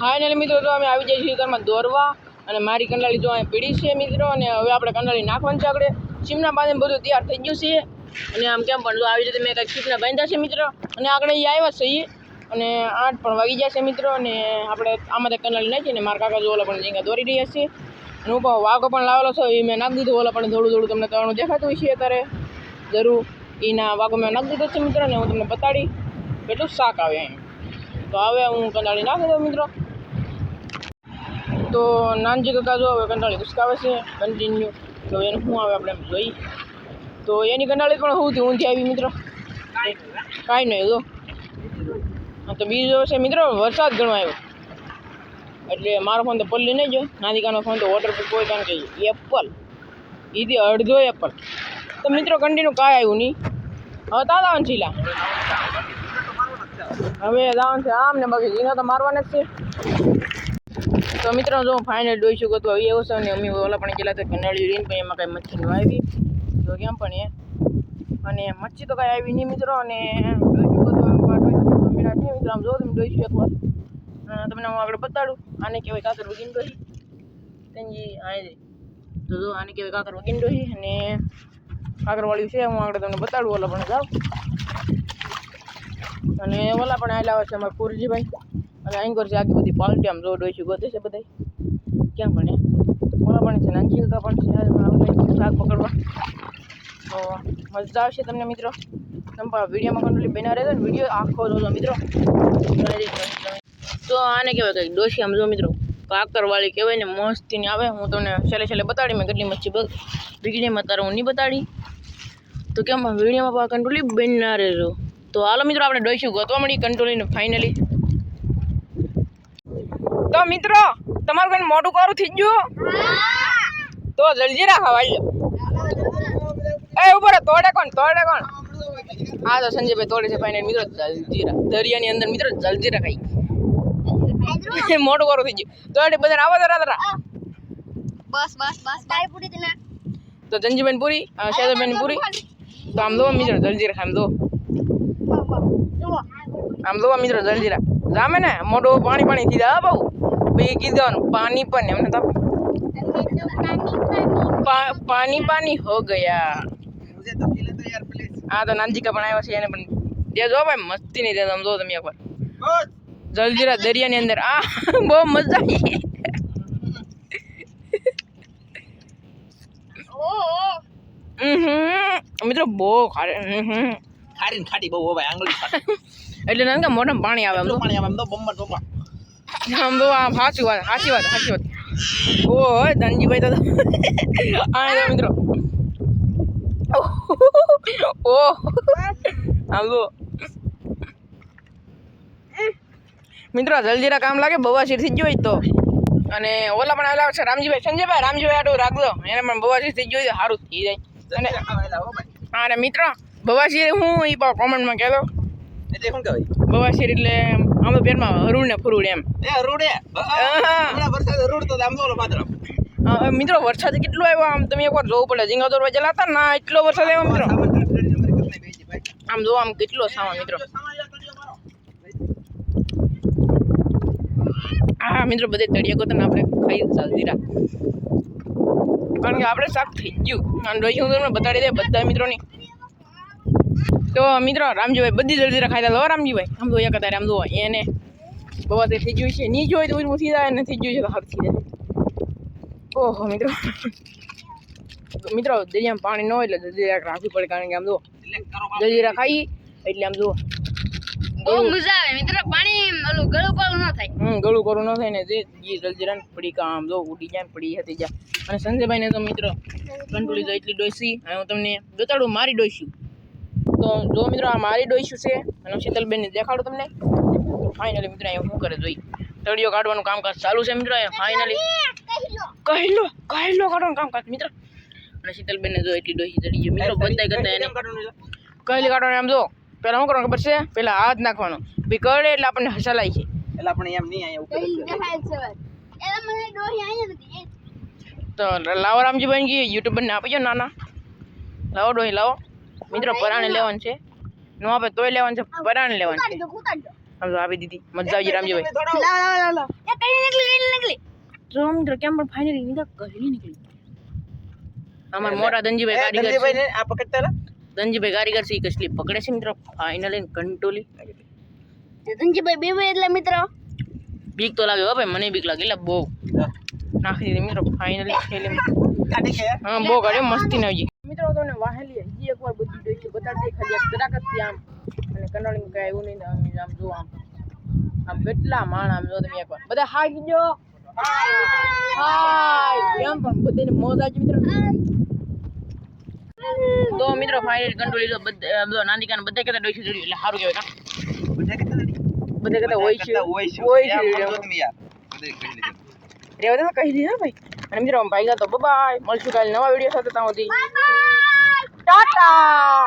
Finally મિત્રો, તો અમે આવી જઈએ છીએ ઘરમાં દોરવા અને મારી કંડાળી જો અહીં પીડી છે મિત્રો, અને હવે આપણે કંડાળી નાખવાની છે આગળ. ચીમના બાંધીને બધું તૈયાર થઈ ગયું છે. અને આમ કેમ પણ જો આવી રીતે મેં કંઈક ચીપના બાંધ્યા છે મિત્રો. અને આગળ એ આવ્યા છે ઈ. અને આઠ પણ વાગી જશે મિત્રો, અને આપણે આમાં કંડાળી નાખીએ ને મારા કાકા જો પણ ઝીંગા દોરી રહ્યા છીએ અને ઉપર વાઘો પણ લાવેલો છે, એ મેં નાખી દીધું, ઓલા પણ થોડું થોડું તમને તળનું દેખાતું હોય છે અત્યારે. જરૂર, એના વાઘો મેં નાખી દીધો છે મિત્રો, અને હું તમને બતાડી, કેટલું શાક આવે અહીં તો હવે હું કંડાળી નાખી દઉં મિત્રો. તો નાનજી કાકા જો હવે કંટાળી ઉસકાવે છે કન્ટિન્યુ તો એનું શું આવે આપણે એમ જોઈ તો એની કંટાળી પણ શું થયું, ઊંધી આવી મિત્રો. કાંઈ નહીં, જો. હા, તો બીજો છે મિત્રો, વરસાદ ઘણો આવ્યો. એટલે મારો ફોન તો પલ્લી નહીં જો નાનિકાનો ફોન તો વોટરપ્રૂફ હોય, કારણ કે એપલ એથી અડધો એપલ તો મિત્રો કન્ટિન્યુ કાંઈ આવ્યું નહીં. હવે તા દાવાનું છીલા હવે દાવાનું છે, આમ ને બાકી જીના તો મારવાના જ છે. તો મિત્રો, જો ફાઇનલ જોઈ શકો તો આવી એવું છે ને અમે ઓલા પણ ગયેલા તો કંડાળી રીન પણ એમાં કાંઈ મચ્છી આવી. તો કેમ પણ એ. અને મચ્છી તો કાંઈ આવી નહીં મિત્રો, અને જોઈ શકો તો આમ જો તમે જોઈ શકો તમને હું આગળ બતાડું. આને કહેવાય કાકર વગીન ડોહી આને તો જો આને કહેવાય કાકર વગીન ડોહી અને કાકરવાળ્યું છે, હું આગળ તમને બતાડું, ઓલા પણ જાઉં અને ઓલા પણ આવેલા હોય છે અમારા કુરજીભાઈ અને અહીં છે, આખી બધી પાલટી આમ જોડ હોય છે, ગોતે છે બધા ક્યાં પણ એ ઓલા પણ છે નાનજી કાકા પણ છે હાલ પણ આ બધા શાક પકડવા. તો મજા આવશે તમને, મિત્રો. તમે પણ વિડીયોમાં કંટ્રોલી બના રહેજો ને, વીડિયો આખો જોજો, મિત્રો. તો આને કહેવાય કંઈક ડોસી આમ જો, મિત્રો. કાકરવાળી કહેવાય ને, મસ્તીની આવે. હું તમને છેલ્લે છેલ્લે બતાડી, મેં કેટલી મચ્છી બગ વિડીયોમાં અત્યારે હું નહીં બતાડી. તો કેમ વિડીયોમાં કંટ્રોલી બનના રહેજો. તો હાલો, મિત્રો, આપણે ડોઈશું ગોતવા મળી કંટ્રોલીને ફાઇનલી. તો મિત્રો તમારું કઈ મોટું કારું થઈ ગયું? તો જલજીરા રાખો લો એ ઉપર તોડે કોણ તોડે કોણ? હા તો સંજયભાઈ તોડે છે ફાઇનલ. મિત્રો જલજીરા દરિયાની અંદર મિત્રો જલજીરા ખાઈ મોટું કારું થઈ ગયું. તો એટલે બધા આવો જરા જરા બસ બસ બસ તારી પૂરી તને. તો જંજીબેન પૂરી શેદબેન પૂરી. તો આમ દો મિત્રો જલજીરા ખામ દો આમ દો મિત્રો જલજીરા જામે ને? મોઢું પાણી પાણી થઈ જાય બહુ. પછી ગીત પાણી પણ એમને તો પાણી પાણી હો ગયા. હા તો નાનજીકા પણ આવ્યો છે એને પણ દેજો ભાઈ મસ્તી નહીં દેજો સમજો તમે એકવાર. જલજીરા દરિયાની અંદર આ બહુ મજા આવી. મિત્રો બહુ ખારે ખારી ખાટી બહુ ભાઈ આંગળી એટલે નાનકા મોઢામાં પાણી આવે આમ પાણી આવે તો બમ્બર ચોપા આમ તો સાચી વાત સાચી વાત સાચી વાત. ઓ ધનજીભાઈ તો આ મિત્રો. ઓ આમ તો. મિત્રો જલજીરા કામ લાગે બવાસીર થઈ ગયો હોય તો. અને ઓલા પણ આવેલા છે રામજીભાઈ સંજયભાઈ રામજીભાઈ આટલું રાખજો. એને પણ બવાસીર થઈ જોઈ સારું થઈ જાય. અને હા મિત્રો બવાસીર હું એ કોમેન્ટમાં કહેતો. એટલે શું કહેવાય? એટલે આમ તો પેટમાં હરુડ ને ફરુડ એમ એ રૂડે હમણાં વરસાદ રૂડ તો આમ તો ઓલો પાત્ર મિત્રો વરસાદ કેટલો આવ્યો? આમ તમે એકવાર જોવું પડે. ઝીંગા દોરવા હતા ના? એટલો વરસાદ આવ્યો મિત્રો. આમ જો આમ કેટલો સામાન મિત્રો. હા મિત્રો બધે તળિયા ગોતન આપણે ખાઈ જલ્દીરા કારણ કે આપણે શાક થઈ ગયું. અને રહી હું તમને બતાડી દે બધા મિત્રોની. તો મિત્રો રામજીભાઈ બધી જલ્દીરા ખાઈ લો રામજીભાઈ. આમ તો એક અત્યારે આમ જુઓ એને બવા થઈ ગયું છે. નહીં જોઈએ તો ઊંચું જાય અને થઈ ગયું છે તો હાથ થઈ જાય. ઓહો મિત્રો. મિત્રો દરિયામાં પાણી ન હોય એટલે જલ્દીરા રાખવી પડે કારણ કે આમ જુઓ જલ્દીરા ખાઈ એટલે આમ જુઓ બહુ મજા આવે મિત્ર. પાણી ઓલું ગળું કરું ન થાય. ને જે જે જલ્દીરાન પડી કામ જો ઉડી જાય પડી હતી જા અને સંજયભાઈને તો મિત્રો તો એટલી ડોસી અને હું તમને બતાડું મારી ડોસ્યું તો જો મિત્રો આ મારી ડોઈશું છે અને શીતલબેનને દેખાડું તમને. તો ફાઇનલી મિત્રો અહીંયા શું કરે જોઈ. તળિયો કાઢવાનું કામકાજ ચાલુ છે મિત્રો અહીંયા. ફાઇનલી કહેલો કહેલો કાઢવાનું કામકાજ મિત્રો. અને શીતલબેનને જો એટલી ડોસી ચડી ગઈ. મિત્રો બધા કરતા એને કહેલી કાઢવાનું આમ જો. પહેલાં શું કરવાનું ખબર છે? પહેલાં હાથ નાખવાનો. બી કરે એટલે આપણને હસલાય છે. એટલે આપણે એમ નહીં અહીંયા તો લાવો રામજીભાઈ યુટ્યુબરને આપી નાના. લાવો ડોહી લાવો. મિત્રો પરાણે લેવાનું છે. નો આપે તોય લેવાનું છે પરાણે લેવાનું છે. તો આપી દીધી. મજા આવી રામજીભાઈ. લાવ લાવ એ કઈ નીકળી કઈ નીકળી જો મિત્રો કેમ પણ ફાઇનલી નીકળ કઈ નીકળી. અમાર મોટા દંજીભાઈ કારીગર ને આ પકડતા લા. ધનજીભાઈ કારીગર છે કસલી પકડે છે મિત્રો. ફાઇનલી કંટોલી. દંજીભાઈ બે બે એટલે મિત્રો. બીક તો લાગે હો ભાઈ. મને બીક લાગે. એટલે બહુ. નાખી દીધી મિત્રો. ફાઇનલી ખેલી હા બહુ કાઢે મસ્તી ના આવી મિત્રો તમને વાહેલી હજી એકવાર બધી જોઈ છે બતાડી દે ખાલી જરાક જ આમ અને કંટાળી કઈ એવું નહીં આમ આમ જો આમ. આમ કેટલા માણ આમ જો તમે એકવાર. બધા હાઈ કીજો હાય. એમ પણ બધાને મોજ આવી મિત્રો. તો મિત્રો ફાઇનલી કંટ્રોલ તો બધા નાની કાન બધા કહેતા ડોસી જોડ્યું એટલે સારું કહેવાય કા બધા નથી? બધા કહેતા હોય છે. હોય છે. હોય છે. કરી. રેવા દે કહી દીધા ભાઈ. મિત્રો ભાઈ તો બાય મળશું કાલે નવા વીડિયો સાથે ત્યાં સુધી. ટાટા